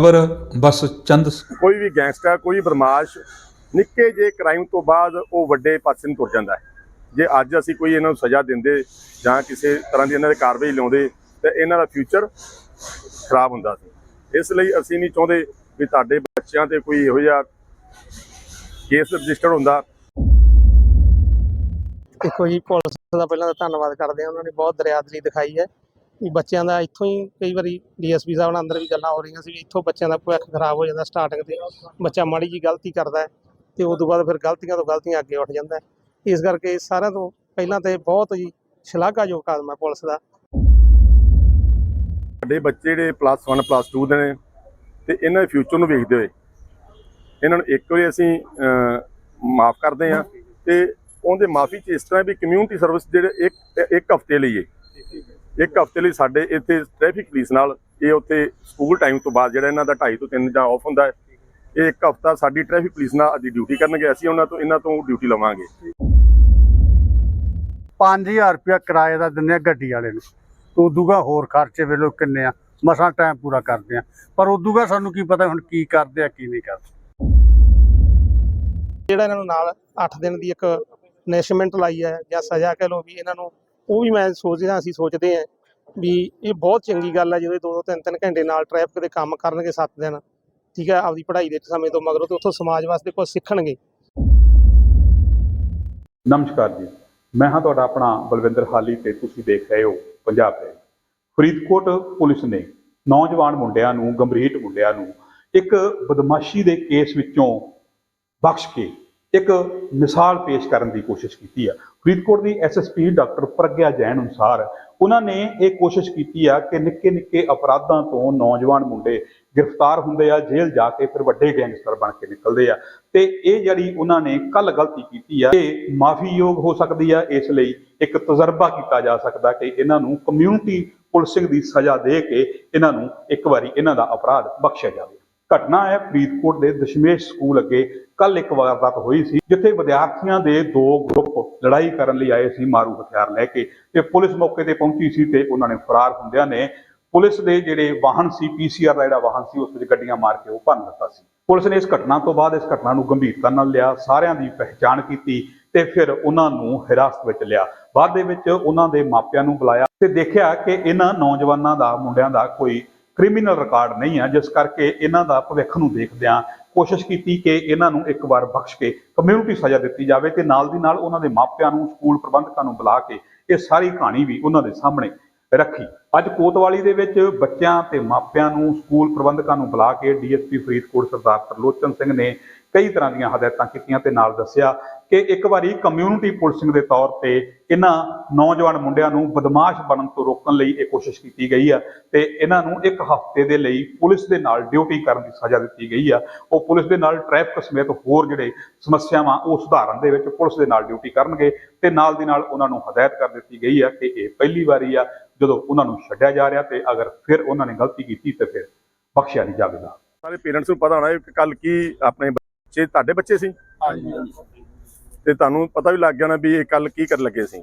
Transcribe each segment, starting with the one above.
ਖਬਰ ਬਸ ਚੰਦ ਕੋਈ ਵੀ ਗੈਂਗਸਟਰ ਕੋਈ ਬਦਮਾਸ਼ ਨਿੱਕੇ ਜੇ ਕ੍ਰਾਈਮ ਤੋਂ ਬਾਅਦ ਉਹ ਵੱਡੇ ਪਾਸੇ ਨੂੰ ਤੁਰ ਜਾਂਦਾ ਹੈ। ਜੇ ਅੱਜ ਅਸੀਂ ਕੋਈ ਇਹਨਾਂ ਨੂੰ ਸਜ਼ਾ ਦਿੰਦੇ ਜਾਂ ਕਿਸੇ ਤਰ੍ਹਾਂ ਦੀ ਇਹਨਾਂ ਦੇ ਕਾਰਵਾਈ ਲਾਉਂਦੇ ਤੇ ਇਹਨਾਂ ਦਾ ਫਿਊਚਰ ਖਰਾਬ ਹੁੰਦਾ ਸੀ। ਇਸ ਲਈ ਅਸੀਂ ਨਹੀਂ ਚਾਹੁੰਦੇ ਵੀ ਤੁਹਾਡੇ ਬੱਚਿਆਂ ਤੇ ਕੋਈ ਇਹੋ ਜਿਹਾ ਕੇਸ ਰਜਿਸਟਰ ਹੁੰਦਾ। ਦੇਖੋ ਜੀ ਪੁਲਿਸ ਦਾ ਪਹਿਲਾਂ ਤਾਂ ਧੰਨਵਾਦ ਕਰਦੇ ਹਾਂ। ਉਹਨਾਂ ਨੇ ਬਹੁਤ ਦਰਿਆਦਲੀ ਦਿਖਾਈ ਹੈ। ਵੀ ਬੱਚਿਆਂ ਦਾ ਇੱਥੋਂ ਹੀ ਕਈ ਵਾਰੀ ਡੀਐਸਪੀ ਸਾਹਿਬ ਨਾਲ ਅੰਦਰ ਵੀ ਗੱਲਾਂ ਹੋ ਰਹੀਆਂ ਸੀ ਵੀ ਇੱਥੋਂ ਬੱਚਿਆਂ ਦਾ ਭਵਿੱਖ ਖਰਾਬ ਹੋ ਜਾਂਦਾ ਸਟਾਰਟਿੰਗ ਤੇ। ਬੱਚਾ ਮਾੜੀ ਜੀ ਗਲਤੀ ਕਰਦਾ ਹੈ ਤੇ ਉਸ ਤੋਂ ਬਾਅਦ ਫਿਰ ਗਲਤੀਆਂ ਤੋਂ ਗਲਤੀਆਂ ਅੱਗੇ ਉੱਠ ਜਾਂਦਾ ਇਸ ਕਰਕੇ ਸਾਰਿਆਂ ਤੋਂ ਪਹਿਲਾਂ ਤੇ ਬਹੁਤ ਜੀ ਸ਼ਲਾਘਾਯੋਗ ਕਦਮ ਹੈ ਪੁਲਿਸ ਦਾ। ਸਾਡੇ ਬੱਚੇ ਜਿਹੜੇ ਪਲੱਸ 1 ਪਲੱਸ 2 ਦੇ ਨੇ ਤੇ ਇਹਨਾਂ ਦੇ ਫਿਊਚਰ ਨੂੰ ਵੇਖਦੇ ਹੋਏ ਇਹਨਾਂ ਨੂੰ ਇੱਕ ਵਾਰੀ ਅਸੀਂ ਮਾਫ ਕਰਦੇ ਹਾਂ ਤੇ ਉਹਦੇ ਮਾਫੀ ਚ ਇਸ ਤਰ੍ਹਾਂ ਵੀ ਕਮਿਊਨਿਟੀ ਸਰਵਿਸ ਜਿਹੜੇ ਇੱਕ ਇੱਕ ਹਫ਼ਤੇ ਲਈ ਹੈ ਇੱਕ ਹਫ਼ਤੇ ਲਈ ਸਾਡੇ ਇੱਥੇ ਟ੍ਰੈਫਿਕ ਪੁਲਿਸ ਨਾਲ ਇਹ ਉੱਥੇ ਸਕੂਲ ਟਾਈਮ ਤੋਂ ਬਾਅਦ ਜਿਹੜਾ ਇਹਨਾਂ ਦਾ 2:30 ਤੋਂ 3 ਜਾਂ ਆਫ ਹੁੰਦਾ ਹੈ ਇਹ ਇੱਕ ਹਫਤਾ ਸਾਡੀ ਟ੍ਰੈਫਿਕ ਪੁਲਿਸ ਨਾਲ ਅੱਜ ਡਿਊਟੀ ਕਰਨਗੇ ਅਸੀਂ ਉਹਨਾਂ ਤੋਂ ਇਹਨਾਂ ਤੋਂ ਡਿਊਟੀ ਲਵਾਂਗੇ। 5000 ਰੁਪਇਆ ਕਿਰਾਏ ਦਾ ਦਿੰਦੇ ਆ ਗੱਡੀ ਵਾਲੇ ਨੂੰ। ਉਦੂਗਾ ਹੋਰ ਖਰਚੇ ਵੇਲੋ ਕਿੰਨੇ ਆ ਮਸਾਂ ਟਾਈਮ ਪੂਰਾ ਕਰਦੇ ਆ। ਪਰ ਉਦੂਗਾ ਸਾਨੂੰ ਕੀ ਪਤਾ ਹੁਣ ਕੀ ਕਰਦੇ ਆ ਕੀ ਨਹੀਂ ਕਰਦੇ। ਜਿਹੜਾ ਇਹਨਾਂ ਨੂੰ ਨਾਲ 8 ਦਿਨ ਦੀ ਇੱਕ ਨੈਸ਼ਮੈਂਟ ਲਾਈ ਹੈ ਜਾਂ ਸਜ਼ਾ ਕਹਿ ਲਓ ਵੀ ਇਹਨਾਂ ਨੂੰ ਉਹ ਵੀ ਮੈਂ ਸੋਚਦਾ ਅਸੀਂ ਸੋਚਦੇ ਹਾਂ। ਵੀ ਇਹ ਬਹੁਤ ਚੰਗੀ ਗੱਲ ਹੈ ਜਦੋਂ ਇਹ ਦੋ ਦੋ ਤਿੰਨ ਤਿੰਨ ਘੰਟੇ ਨਾਲ ਟ੍ਰੈਫਿਕ ਦੇ ਕੰਮ ਕਰਨਗੇ 7 ਦਿਨ, ਠੀਕ ਹੈ ਆਪਦੀ ਪੜ੍ਹਾਈ ਦੇ ਸਮੇਂ ਤੋਂ ਮਗਰੋਂ ਤੇ ਉੱਥੋਂ ਸਮਾਜ ਵਾਸਤੇ ਕੁਝ ਸਿੱਖਣਗੇ। ਨਮਸਕਾਰ ਜੀ। ਮੈਂ ਹਾਂ ਤੁਹਾਡਾ ਆਪਣਾ ਬਲਵਿੰਦਰ ਹਾਲੀ ਤੇ ਤੁਸੀਂ ਦੇਖ ਰਹੇ ਹੋ ਪੰਜਾਬ ਦੇ। ਫਰੀਦਕੋਟ ਪੁਲਿਸ ਨੇ ਨੌਜਵਾਨ ਮੁੰਡਿਆਂ ਨੂੰ, ਗੰਭੀਰ ਮੁੰਡਿਆਂ ਨੂੰ ਇੱਕ ਬਦਮਾਸ਼ੀ ਦੇ ਕੇਸ ਵਿੱਚੋਂ ਬਖਸ਼ ਕੇ ਇੱਕ ਮਿਸਾਲ ਪੇਸ਼ ਕਰਨ ਦੀ ਕੋਸ਼ਿਸ਼ ਕੀਤੀ ਆ। ਫਰੀਦਕੋਟ ਦੀ ਐਸਐਸਪੀ ਡਾਕਟਰ ਪ੍ਰਗਿਆ ਜੈਨ ਅਨੁਸਾਰ ਉਹਨਾਂ ਨੇ ਇਹ ਕੋਸ਼ਿਸ਼ ਕੀਤੀ ਆ ਕਿ ਨਿੱਕੇ ਨਿੱਕੇ ਅਪਰਾਧਾਂ ਤੋਂ ਨੌਜਵਾਨ ਮੁੰਡੇ ਗ੍ਰਿਫਤਾਰ ਹੁੰਦੇ ਆ, ਜੇਲ੍ਹ ਜਾ ਕੇ ਫਿਰ ਵੱਡੇ ਗੈਂਗਸਟਰ ਬਣ ਕੇ ਨਿਕਲਦੇ ਆ। ਤੇ ਇਹ ਜਿਹੜੀ ਉਹਨਾਂ ਨੇ ਕੱਲ ਗਲਤੀ ਕੀਤੀ ਆ, ਇਹ ਮਾਫੀਯੋਗ ਹੋ ਸਕਦੀ ਆ, ਇਸ ਲਈ ਇੱਕ ਤਜਰਬਾ ਕੀਤਾ ਜਾ ਸਕਦਾ ਕਿ ਇਹਨਾਂ ਨੂੰ ਕਮਿਊਨਿਟੀ ਪੁਲਿਸਿੰਗ ਦੀ ਸਜ਼ਾ ਦੇ ਕੇ ਇਹਨਾਂ ਨੂੰ ਇੱਕ ਵਾਰੀ ਇਹਨਾਂ ਦਾ ਅਪਰਾਧ ਬਖਸ਼ਿਆ ਜਾਵੇ। ਘਟਨਾ ਹੈ ਫਰੀਦਕੋਟ ਦੇ ਦਸ਼ਮੇਸ਼ ਸਕੂਲ ਅੱਗੇ ਕੱਲ ਇੱਕ ਵਾਰਦਾਤ ਹੋਈ ਸੀ, ਜਿੱਥੇ ਵਿਦਿਆਰਥੀਆਂ ਦੇ ਦੋ ਗਰੁੱਪ ਲੜਾਈ ਕਰਨ ਲਈ ਆਏ ਸੀ ਮਾਰੂ ਹਥਿਆਰ ਲੈ ਕੇ ਤੇ ਪੁਲਿਸ ਮੌਕੇ ਤੇ ਪਹੁੰਚੀ ਸੀ ਤੇ ਉਹਨਾਂ ਨੇ ਫਰਾਰ ਹੁੰਦਿਆਂ ਨੇ ਪੁਲਿਸ ਦੇ ਜਿਹੜੇ ਵਾਹਨ ਸੀ ਪੀਸੀਆਰ ਦਾ ਜਿਹੜਾ ਵਾਹਨ ਸੀ, ਉਸ ਵਿੱਚ ਗੱਡੀਆਂ ਮਾਰ ਕੇ ਉਹ ਭੰਨ ਦਿੱਤਾ ਸੀ। ਪੁਲਿਸ ਨੇ ਇਸ ਘਟਨਾ ਤੋਂ ਬਾਅਦ ਇਸ ਘਟਨਾ ਨੂੰ ਗੰਭੀਰਤਾ ਨਾਲ ਲਿਆ, ਸਾਰਿਆਂ ਦੀ ਪਹਿਚਾਣ ਕੀਤੀ ਤੇ ਫਿਰ ਉਹਨਾਂ ਨੂੰ ਹਿਰਾਸਤ ਵਿੱਚ ਲਿਆ। ਬਾਅਦ ਦੇ ਵਿੱਚ ਉਹਨਾਂ ਦੇ ਮਾਪਿਆਂ ਨੂੰ ਬੁਲਾਇਆ ਤੇ ਦੇਖਿਆ ਕਿ ਇਹਨਾਂ ਨੌਜਵਾਨਾਂ ਦਾ, ਮੁੰਡਿਆਂ ਦਾ ਕੋਈ ਕ੍ਰਿਮੀਨਲ ਰਿਕਾਰਡ ਨਹੀਂ ਹੈ ਜਿਸ ਕਰਕੇ ਇਹਨਾਂ ਦਾ ਭਵਿੱਖ ਨੂੰ ਦੇਖਦਿਆਂ ਕੋਸ਼ਿਸ਼ ਕੀਤੀ ਕਿ ਇਹਨਾਂ ਨੂੰ ਇੱਕ ਵਾਰ ਬਖਸ਼ ਕੇ ਕਮਿਊਨਿਟੀ ਸਜ਼ਾ ਦਿੱਤੀ ਜਾਵੇ ਤੇ ਨਾਲ ਦੀ ਨਾਲ ਉਹਨਾਂ ਦੇ ਮਾਪਿਆਂ ਨੂੰ, ਸਕੂਲ ਪ੍ਰਬੰਧਕਾਂ ਨੂੰ ਬੁਲਾ ਕੇ ਇਹ ਸਾਰੀ ਕਹਾਣੀ ਵੀ ਉਹਨਾਂ ਦੇ ਸਾਹਮਣੇ ਰੱਖੀ। ਅੱਜ ਕੋਤਵਾਲੀ ਦੇ ਵਿੱਚ ਬੱਚਿਆਂ ਤੇ ਮਾਪਿਆਂ ਨੂੰ, ਸਕੂਲ ਪ੍ਰਬੰਧਕਾਂ ਨੂੰ ਬੁਲਾ ਕੇ ਡੀਐਸਪੀ ਫਰੀਦਕੋਟ ਸਰਦਾਰ ਤਰਲੋਚਨ ਸਿੰਘ ਨੇ ਕਈ ਤਰ੍ਹਾਂ ਦੀਆਂ ਹਦਾਇਤਾਂ ਕੀਤੀਆਂ ਤੇ ਨਾਲ ਦੱਸਿਆ ਕਿ ਇੱਕ ਵਾਰੀ ਕਮਿਊਨਿਟੀ ਪੁਲਿਸਿੰਗ ਦੇ ਤੌਰ ਤੇ ਇਹਨਾਂ ਨੌਜਵਾਨ ਮੁੰਡਿਆਂ ਨੂੰ ਬਦਮਾਸ਼ ਬਣਨ ਤੋਂ ਰੋਕਣ ਲਈ ਇਹ ਕੋਸ਼ਿਸ਼ ਕੀਤੀ ਗਈ ਆ ਤੇ ਇਹਨਾਂ ਨੂੰ ਇੱਕ ਹਫ਼ਤੇ ਦੇ ਲਈ ਪੁਲਿਸ ਦੇ ਨਾਲ ਡਿਊਟੀ ਕਰਨ ਦੀ ਸਜ਼ਾ ਦਿੱਤੀ ਗਈ ਆ। ਉਹ ਪੁਲਿਸ ਦੇ ਨਾਲ ਟ੍ਰੈਫਿਕ ਸਮੇਤ ਹੋਰ ਜਿਹੜੇ ਸਮੱਸਿਆਵਾਂ ਉਹ ਸੁਧਾਰਨ ਦੇ ਵਿੱਚ ਪੁਲਿਸ ਦੇ ਨਾਲ ਡਿਊਟੀ ਕਰਨਗੇ ਤੇ ਨਾਲ ਦੀ ਨਾਲ ਉਹਨਾਂ ਨੂੰ ਹਦਾਇਤ ਕਰ ਦਿੱਤੀ ਗਈ ਆ ਕਿ ਇਹ ਪਹਿਲੀ ਵਾਰੀ ਆ ਜਦੋਂ ਉਹਨਾਂ ਨੂੰ ਛੱਡਿਆ ਜਾ ਰਿਹਾ ਤੇ ਅਗਰ ਫਿਰ ਉਹਨਾਂ ਨੇ ਗਲਤੀ ਕੀਤੀ ਤੇ ਫਿਰ ਬਖਸ਼ਿਆ ਨਹੀਂ ਜਾਵੇਗਾ। ਸਾਰੇ ਪੇਰੈਂਟਸ ਨੂੰ ਪਤਾ ਹੋਣਾ ਕਿ ਕੱਲ ਕੀ ਆਪਣੇ ਬੱਚੇ ਤੁਹਾਡੇ ਬੱਚੇ ਸੀ? ਤੇ ਤੁਹਾਨੂੰ ਪਤਾ ਵੀ ਲੱਗ ਗਿਆ ਨਾ ਵੀ ਇਹ ਕੱਲ ਕੀ ਕਰਨ ਲੱਗੇ ਸੀ।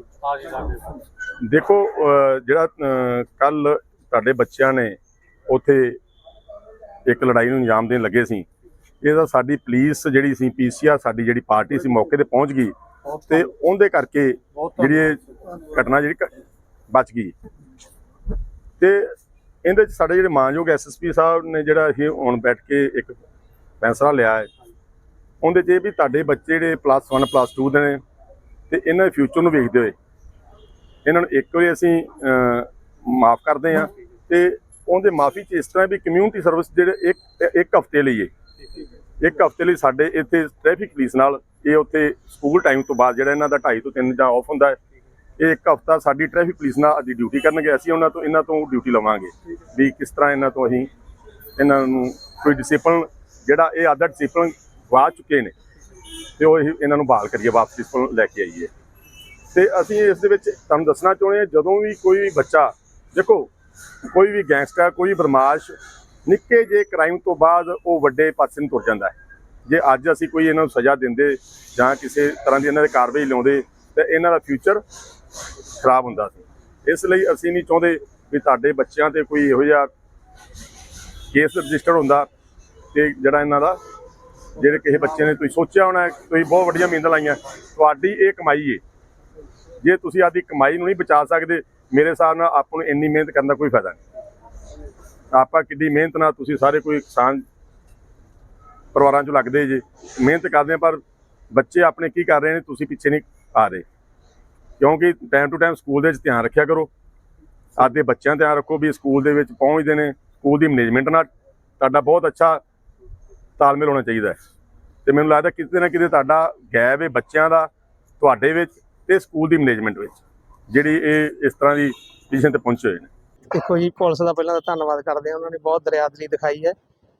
ਦੇਖੋ ਅਹ ਜਿਹੜਾ ਕੱਲ ਤੁਹਾਡੇ ਬੱਚਿਆਂ ਨੇ ਉਥੇ ਇੱਕ ਲੜਾਈ ਨੂੰ ਅੰਜਾਮ ਦੇਣ ਲੱਗੇ ਸੀ। ਇਹਦਾ ਸਾਡੀ ਪੁਲਿਸ ਜਿਹੜੀ ਸੀ ਪੀਸੀਆਰ ਸਾਡੀ ਜਿਹੜੀ ਪਾਰਟੀ ਸੀ ਮੌਕੇ ਤੇ ਪਹੁੰਚ ਗਈ। ਤੇ ਉਹਦੇ ਕਰਕੇ ਜਿਹੜੀ ਇਹ ਘਟਨਾ ਜਿਹੜੀ ਬਚ ਗਈ। ਤੇ ਇਹਦੇ ਚ ਸਾਡੇ ਜਿਹੜੇ ਮਾਨਯੋਗ ਐਸਐਸਪੀ ਸਾਹਿਬ ਨੇ ਜਿਹੜਾ ਇਹ ਹੁਣ ਬੈਠ ਕੇ ਇੱਕ ਫੈਸਲਾ ਲਿਆ ਹੈ ਉਹਦੇ 'ਚ ਇਹ ਵੀ ਤੁਹਾਡੇ ਬੱਚੇ ਜਿਹੜੇ ਪਲੱਸ 1 ਪਲੱਸ 2 ਦੇ ਨੇ ਤੇ ਇਹਨਾਂ ਦੇ ਫਿਊਚਰ ਨੂੰ ਵੇਖਦੇ ਹੋਏ। ਇਹਨਾਂ ਨੂੰ ਇੱਕ ਵਾਰੀ ਅਸੀਂ ਮਾਫ ਕਰਦੇ ਹਾਂ ਤੇ ਉਹਦੇ ਮਾਫੀ ਚ ਇਸ ਤਰ੍ਹਾਂ ਵੀ ਕਮਿਊਨਿਟੀ ਸਰਵਿਸ ਜਿਹੜੇ ਇੱਕ ਇੱਕ ਹਫ਼ਤੇ ਲਈ ਹੈ। ਇੱਕ ਹਫ਼ਤੇ ਲਈ ਸਾਡੇ ਇੱਥੇ ਟ੍ਰੈਫਿਕ ਪੁਲਿਸ ਨਾਲ ਇਹ ਉੱਥੇ ਸਕੂਲ ਟਾਈਮ ਤੋਂ ਬਾਅਦ ਜਿਹੜਾ ਇਹਨਾਂ ਦਾ 2:30 ਤੋਂ 3 ਜਾਂ ਆਫ ਹੁੰਦਾ ਹੈ, ਇਹ ਇੱਕ ਹਫਤਾ ਸਾਡੀ ਟ੍ਰੈਫਿਕ ਪੁਲਿਸ ਨਾਲ ਅੱਜ ਡਿਊਟੀ ਕਰਨਗੇ। ਅਸੀਂ ਉਹਨਾਂ ਤੋਂ, ਇਹਨਾਂ ਤੋਂ ਡਿਊਟੀ ਲਵਾਂਗੇ ਵੀ ਕਿਸ ਤਰ੍ਹਾਂ ਇਹਨਾਂ ਤੋਂ ਅਸੀਂ ਇਹਨਾਂ ਨੂੰ ਕੋਈ ਡਿਸਪਲਿਨ ਜਿਹੜਾ ਇਹ ਆਦਤ ਡਿਸਪਲਿਨ ਗਵਾ ਚੁੱਕੇ ਨੇ ਤੇ ਉਹ ਇਹ- ਇਹਨਾਂ ਨੂੰ ਬਹਾਲ ਕਰੀਏ, ਵਾਪਸ ਡਿਸਪਲਿਨ ਲੈ ਕੇ ਆਈਏ। ਤੇ ਅਸੀਂ ਇਸ ਦੇ ਵਿੱਚ ਤੁਹਾਨੂੰ ਦੱਸਣਾ ਚਾਹੁੰਦੇ ਹਾਂ, ਜਦੋਂ ਵੀ ਕੋਈ ਵੀ ਬੱਚਾ, ਦੇਖੋ, ਕੋਈ ਵੀ ਗੈਂਗਸਟਰ, ਕੋਈ ਬਰਮਾਸ਼ ਨਿੱਕੇ ਜੇ ਕ੍ਰਾਈਮ ਤੋਂ ਬਾਅਦ ਉਹ ਵੱਡੇ ਪਾਸੇ ਨੂੰ ਤੁਰ ਜਾਂਦਾ ਹੈ। ਜੇ ਅੱਜ ਅਸੀਂ ਕੋਈ ਇਹਨਾਂ ਨੂੰ ਸਜ਼ਾ ਦਿੰਦੇ ਜਾਂ ਕਿਸੇ ਤਰ੍ਹਾਂ ਦੀ ਇਹਨਾਂ ਦੇ ਕਾਰਵਾਈ ਲਾਉਂਦੇ ਤੇ ਇਹਨਾਂ ਦਾ ਫਿਊਚਰ ਖਰਾਬ ਹੁੰਦਾ ਸੀ। ਇਸ ਲਈ ਅਸੀਂ ਨਹੀਂ ਚਾਹੁੰਦੇ ਵੀ ਤੁਹਾਡੇ ਬੱਚਿਆਂ ਤੇ ਕੋਈ ਇਹੋ ਜਿਹਾ ਕੇਸ ਰਜਿਸਟਰ ਹੁੰਦਾ ਤੇ ਜਿਹੜਾ ਇਹਨਾਂ ਦਾ ਜਿਹੜੇ ਕਿਸੇ ਬੱਚੇ ਨੇ ਤੁਸੀਂ ਸੋਚਿਆ ਹੋਣਾ ਤੁਸੀਂ ਬਹੁਤ ਵੱਡੀਆਂ ਮਿਹਨਤ ਲਾਈਆਂ। ਤੁਹਾਡੀ ਇਹ ਕਮਾਈ ਏ। ਜੇ ਤੁਸੀਂ ਆਦੀ ਕਮਾਈ ਨੂੰ ਨਹੀਂ ਬਚਾ ਸਕਦੇ, ਮੇਰੇ ਹਿਸਾਬ ਨਾਲ ਆਪਾਂ ਨੂੰ ਇੰਨੀ ਮਿਹਨਤ ਕਰਨ ਦਾ ਕੋਈ ਫਾਇਦਾ ਨਹੀਂ। ਆਪਾਂ ਕਿੱਡੀ ਮਿਹਨਤ ਨਾਲ ਤੁਸੀਂ ਸਾਰੇ ਕੋਈ ਕਿਸਾਨ ਪਰਿਵਾਰਾਂ ਚੋਂ ਲੱਗਦੇ ਜੇ। ਮਿਹਨਤ ਕਰਦੇ ਆ ਪਰ ਬੱਚੇ ਆਪਣੇ ਕੀ ਕਰ ਰਹੇ ਨੇ, ਤੁਸੀਂ ਪਿੱਛੇ ਨਹੀਂ ਆ ਰਹੇ। ਕਿਉਂਕਿ ਟਾਈਮ ਟੂ ਟਾਈਮ ਸਕੂਲ ਦੇ ਵਿੱਚ ਧਿਆਨ ਰੱਖਿਆ ਕਰੋ। ਆਪਦੇ ਬੱਚਿਆਂ ਧਿਆਨ ਰੱਖੋ ਵੀ ਸਕੂਲ ਦੇ ਵਿੱਚ ਪਹੁੰਚਦੇ ਨੇ। ਸਕੂਲ ਦੀ ਮੈਨੇਜਮੈਂਟ ਨਾਲ ਤੁਹਾਡਾ ਬਹੁਤ ਅੱਛਾ ਤਾਲਮੇਲ ਹੋਣਾ ਚਾਹੀਦਾ ਹੈ। ਤੇ ਮੈਨੂੰ ਲੱਗਦਾ ਕਿਤੇ ਨਾ ਕਿਤੇ ਤੁਹਾਡਾ ਗੈਪ ਹੈ ਬੱਚਿਆਂ ਦਾ, ਤੁਹਾਡੇ ਵਿੱਚ ਤੇ ਸਕੂਲ ਦੀ ਮੈਨੇਜਮੈਂਟ ਵਿੱਚ, ਜਿਹੜੀ ਇਹ ਇਸ ਤਰ੍ਹਾਂ ਦੀ ਪੋਜੀਸ਼ਨ ਤੇ ਪਹੁੰਚੇ ਹੋਏ ਨੇ। ਦੇਖੋ ਜੀ, ਪੁਲਿਸ ਦਾ ਪਹਿਲਾਂ ਤਾਂ ਧੰਨਵਾਦ ਕਰਦੇ ਹਾਂ। ਉਹਨਾਂ ਨੇ ਬਹੁਤ ਦਰਿਆਦਲੀ ਦਿਖਾਈ ਹੈ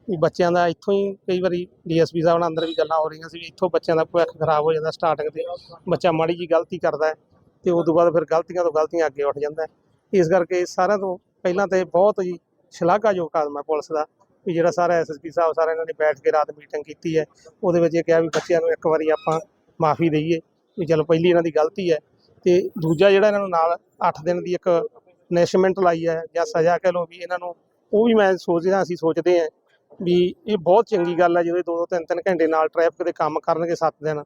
ਵੀ ਬੱਚਿਆਂ ਦਾ ਇੱਥੋਂ ਹੀ ਕਈ ਵਾਰੀ ਡੀਐਸਪੀ ਸਾਹਿਬ ਨਾਲ ਅੰਦਰ ਵੀ ਗੱਲਾਂ ਹੋ ਰਹੀਆਂ ਸੀ ਵੀ ਇੱਥੋਂ ਬੱਚਿਆਂ ਦਾ ਭਵਿੱਖ ਖਰਾਬ ਹੋ ਜਾਂਦਾ ਸਟਾਰਟਿੰਗ ਤੇ। ਬੱਚਾ ਮਾੜੀ ਜੀ ਗਲਤੀ ਕਰਦਾ ਹੈ ਤੇ ਉਸ ਤੋਂ ਬਾਅਦ ਫਿਰ ਗਲਤੀਆਂ ਤੋਂ ਗਲਤੀਆਂ ਅੱਗੇ ਉੱਠ ਜਾਂਦਾ ਇਸ ਕਰਕੇ ਸਾਰਿਆਂ ਤੋਂ ਪਹਿਲਾਂ ਤੇ ਬਹੁਤ ਜੀ ਸ਼ਲਾਘਾਯੋਗ ਕਦਮ ਹੈ ਪੁਲਿਸ ਦਾ। ਵੀ ਜਿਹੜਾ ਸਾਰਾ ਐਸਐਸਪੀ ਸਾਹਿਬ ਸਾਰਾ ਇਹਨਾਂ ਨੇ ਬੈਠ ਕੇ ਰਾਤ ਮੀਟਿੰਗ ਕੀਤੀ ਹੈ, ਉਹਦੇ ਵਿੱਚ ਇਹ ਕਿਹਾ ਵੀ ਬੱਚਿਆਂ ਨੂੰ ਇੱਕ ਵਾਰੀ ਆਪਾਂ ਮਾਫੀ ਦਈਏ ਵੀ ਚਲੋ ਪਹਿਲੀ ਇਹਨਾਂ ਦੀ ਗਲਤੀ ਹੈ ਤੇ ਦੂਜਾ ਜਿਹੜਾ ਇਹਨਾਂ ਨੂੰ ਨਾਲ 8 ਦਿਨ ਦੀ ਇੱਕ ਨੈਸ਼ਮੈਂਟ ਲਾਈ ਹੈ ਜਾਂ ਸਜ਼ਾ ਕਹਿ ਲਓ ਵੀ ਇਹਨਾਂ ਨੂੰ, ਉਹ ਵੀ ਮੈਂ ਸੋਚਦਾ ਅਸੀਂ ਸੋਚਦੇ ਹਾਂ ਵੀ ਇਹ ਬਹੁਤ ਚੰਗੀ ਗੱਲ ਹੈ ਜਿਹੜੇ ਇਹ ਦੋ ਦੋ ਤਿੰਨ ਤਿੰਨ ਘੰਟੇ ਨਾਲ ਟ੍ਰੈਫਿਕ ਦੇ ਕੰਮ ਕਰਨਗੇ 7 ਦਿਨ,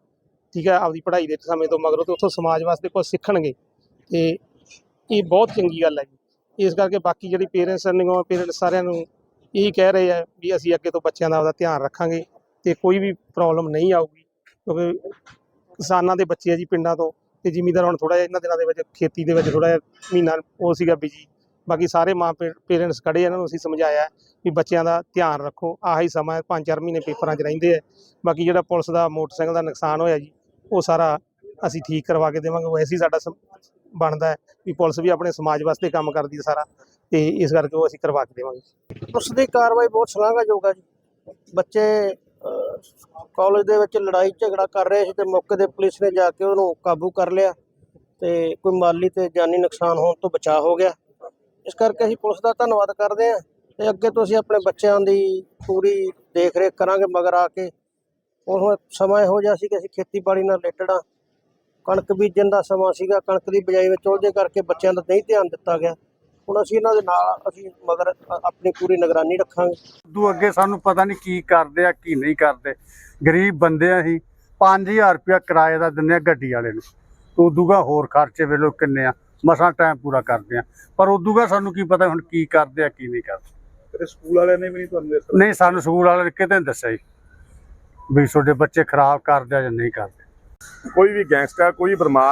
ਠੀਕ ਹੈ, ਆਪਦੀ ਪੜ੍ਹਾਈ ਦੇ ਸਮੇਂ ਤੋਂ ਮਗਰੋਂ ਤੇ ਉੱਥੋਂ ਸਮਾਜ ਵਾਸਤੇ ਕੁਝ ਸਿੱਖਣਗੇ ਤੇ ਇਹ ਬਹੁਤ ਚੰਗੀ ਗੱਲ ਹੈ ਜੀ। ਇਸ ਕਰਕੇ ਬਾਕੀ ਜਿਹੜੀ ਪੇਰੈਂਟਸ ਨੇ ਪੇਰੈਂਟਸ ਸਾਰਿਆਂ ਨੂੰ ਇਹ ਕਹਿ ਰਹੇ ਆ ਵੀ ਅਸੀਂ ਅੱਗੇ ਤੋਂ ਬੱਚਿਆਂ ਦਾ ਆਪਦਾ ਧਿਆਨ ਰੱਖਾਂਗੇ ਤੇ ਕੋਈ ਵੀ ਪ੍ਰੋਬਲਮ ਨਹੀਂ ਆਊਗੀ, ਕਿਉਂਕਿ ਕਿਸਾਨਾਂ ਦੇ ਬੱਚੇ ਆ ਜੀ ਪਿੰਡਾਂ ਤੋਂ ਤੇ ਜ਼ਿਮੀਂਦਾਰ ਹੁਣ ਥੋੜਾ ਜਿਹਾ ਇਹਨਾਂ ਦਿਨਾਂ ਦੇ ਵਿੱਚ ਖੇਤੀ ਦੇ ਵਿੱਚ ਥੋੜਾ ਜਿਹਾ ਮਹੀਨਾ ਉਹ ਸੀਗਾ ਬਿਜ਼ੀ ਬਾਕੀ ਸਾਰੇ ਮਾਂ ਪੇਰੈਂਟਸ ਖੜੇ ਇਹਨਾਂ ਨੂੰ ਅਸੀਂ ਸਮਝਾਇਆ ਵੀ ਬੱਚਿਆਂ ਦਾ ਧਿਆਨ ਰੱਖੋ, ਆਹੀ ਸਮਾਂ ਪੰਜ ਚਾਰ ਮਹੀਨੇ ਪੇਪਰਾਂ 'ਚ ਰਹਿੰਦੇ ਆ। ਬਾਕੀ ਜਿਹੜਾ ਪੁਲਿਸ ਦਾ ਮੋਟਰਸਾਈਕਲ ਦਾ ਨੁਕਸਾਨ ਹੋਇਆ ਜੀ, ਉਹ ਸਾਰਾ ਅਸੀਂ ਠੀਕ ਕਰਵਾ ਕੇ ਦੇਵਾਂਗੇ ਵੈਸੇ ਹੀ ਸਾਡਾ ਸਮ- ਬਣਦਾ ਹੈ ਵੀ ਪੁਲਿਸ ਵੀ ਆਪਣੇ ਸਮਾਜ ਵਾਸਤੇ ਕੰਮ ਕਰਦੀ ਹੈ ਸਾਰਾ ਤੇ ਇਸ ਕਰਕੇ ਉਹ ਅਸੀਂ ਕਰਵਾ ਕੇ ਦੇਵਾਂਗੇ। ਉਸ ਦੀ ਕਾਰਵਾਈ ਬਹੁਤ ਸ਼ਲਾਘਾਯੋਗ ਹੈ ਜੀ। ਬੱਚੇ ਕਾਲਜ ਦੇ ਵਿੱਚ ਲੜਾਈ ਝਗੜਾ ਕਰ ਰਹੇ ਸੀ ਤੇ ਮੌਕੇ ਤੇ ਪੁਲਿਸ ਨੇ ਜਾ ਕੇ ਉਹਨੂੰ ਕਾਬੂ ਕਰ ਲਿਆ ਤੇ ਕੋਈ ਮਾਲੀ ਤੇ ਜਾਨੀ ਨੁਕਸਾਨ ਹੋਣ ਤੋਂ ਬਚਾਅ ਹੋ ਗਿਆ। ਇਸ ਕਰਕੇ ਅਸੀਂ ਪੁਲਿਸ ਦਾ ਧੰਨਵਾਦ ਕਰਦੇ ਹਾਂ ਤੇ ਅੱਗੇ ਤੋਂ ਅਸੀਂ ਆਪਣੇ ਬੱਚਿਆਂ ਦੀ ਪੂਰੀ ਦੇਖ ਰੇਖ ਕਰਾਂਗੇ ਮਗਰ ਆ ਕੇ। ਉਹ ਸਮਾਂ ਇਹੋ ਜਿਹਾ ਸੀ ਕਿ ਅਸੀਂ ਖੇਤੀਬਾੜੀ ਨਾਲ ਰਿਲੇਟਡ ਆ ਕਣਕ ਬੀਜਣ ਦਾ ਸਮਾਂ ਸੀਗਾ ਕਣਕ ਦੀ ਬਿਜਾਈ ਵਿੱਚ ਉਹਦੇ ਕਰਕੇ ਬੱਚਿਆਂ ਦਾ ਨਹੀਂ ਧਿਆਨ ਦਿੱਤਾ ਗਿਆ। ਹੁਣ ਅਸੀਂ ਇਹਨਾਂ ਦੇ ਨਾਲ ਅਸੀਂ ਮਗਰ ਆਪਣੀ ਪੂਰੀ ਨਿਗਰਾਨੀ ਰੱਖਾਂਗੇ। ਉਦੋਂ ਅੱਗੇ ਸਾਨੂੰ ਪਤਾ ਨਹੀਂ ਕੀ ਕਰਦੇ ਆ ਕੀ ਨਹੀਂ ਕਰਦੇ। ਗਰੀਬ ਬੰਦੇ ਆ ਅਸੀਂ 5000 ਰੁਪਇਆ ਕਿਰਾਏ ਦਾ ਦਿੰਦੇ ਆ ਗੱਡੀ ਵਾਲੇ ਨੂੰ। ਉਦੂਗਾ ਹੋਰ ਖਰਚੇ ਵੇਲੋ ਕਿੰਨੇ ਆ ਮਸਾਂ ਟਾਈਮ ਪੂਰਾ ਕਰਦੇ ਆ। ਪਰ ਉਦੂਗਾ ਸਾਨੂੰ ਕੀ ਪਤਾ ਹੁਣ ਕੀ ਕਰਦੇ ਆ ਕੀ ਨਹੀਂ ਕਰਦੇ। ਤੇ ਸਕੂਲ ਵਾਲਿਆਂ ਨੇ ਵੀ ਨਹੀਂ ਤੁਹਾਨੂੰ ਇਸ ਨਹੀਂ ਸਾਨੂੰ ਸਕੂਲ ਵਾਲੇ ਨੇ ਕਿਤੇ ਨੀ ਦੱਸਿਆ ਜੀ। ਵੀ ਤੁਹਾਡੇ ਬੱਚੇ ਖਰਾਬ ਕਰਦੇ ਆ ਜਾਂ ਨਹੀਂ ਕਰਦੇ। ਕੋਈ ਵੀ ਗੈਂਗਸਟਰ ਕੋਈ ਬਰਮਾਰ